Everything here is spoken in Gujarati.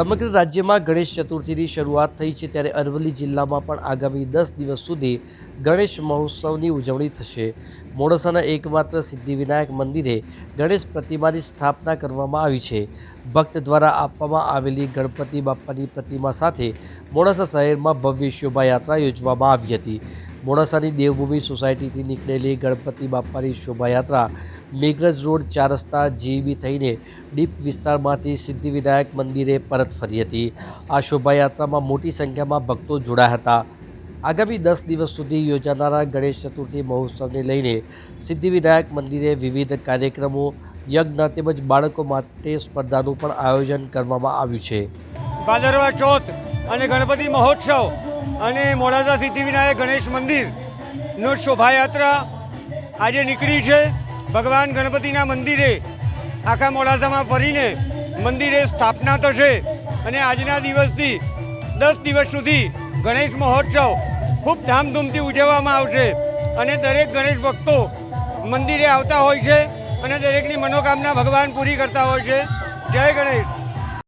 સમગ્ર રાજ્યમાં ગણેશ ચતુર્થીની શરૂઆત થઈ છે ત્યારે અરવલ્લી જિલ્લામાં પણ આગામી દસ દિવસ સુધી ગણેશ મહોત્સવની ઉજવણી થશે. મોડાસાના એકમાત્ર સિદ્ધિવિનાયક મંદિરે ગણેશ પ્રતિમાની સ્થાપના કરવામાં આવી છે. ભક્ત દ્વારા આપવામાં આવેલી ગણપતિ બાપ્પાની પ્રતિમા સાથે મોડાસા શહેરમાં ભવ્ય શોભાયાત્રા યોજવામાં આવી હતી. મોડાસાની દેવભૂમિ સોસાયટીથી નીકળેલી ગણપતિ બાપ્પાની શોભાયાત્રા મેઘરજ રોડ ચાર રસ્તા જીબી થઈને ડીપ વિસ્તારમાંથી સિદ્ધિવિનાયક મંદિરે પરત ફરી હતી. આ શોભાયાત્રામાં મોટી સંખ્યામાં ભક્તો જોડાયા હતા. આગામી દસ દિવસ સુધી યોજાનારા ગણેશ ચતુર્થી મહોત્સવને લઈને સિદ્ધિવિનાયક મંદિરે વિવિધ કાર્યક્રમો, યજ્ઞ તેમજ બાળકો માટે સ્પર્ધાનું પણ આયોજન કરવામાં આવ્યું છે. ભાદરવા ચોથ અને ગણપતિ મહોત્સવ અને મોડાસા સિદ્ધિવિનાયક ગણેશ મંદિરનો શોભાયાત્રા આજે નીકળી છે. ભગવાન ગણપતિના મંદિરે, આખા મોડાસામાં ફરીને મંદિરે સ્થાપના થશે. અને આજના દિવસથી, દસ દિવસ સુધી ગણેશ મહોત્સવ ખૂબ ધામધૂમથી ઉજવવામાં આવશે. અને દરેક ગણેશ ભક્તો મંદિરે આવતા હોય છે અને દરેકની મનોકામના ભગવાન પૂરી કરતા હોય છે. જય ગણેશ.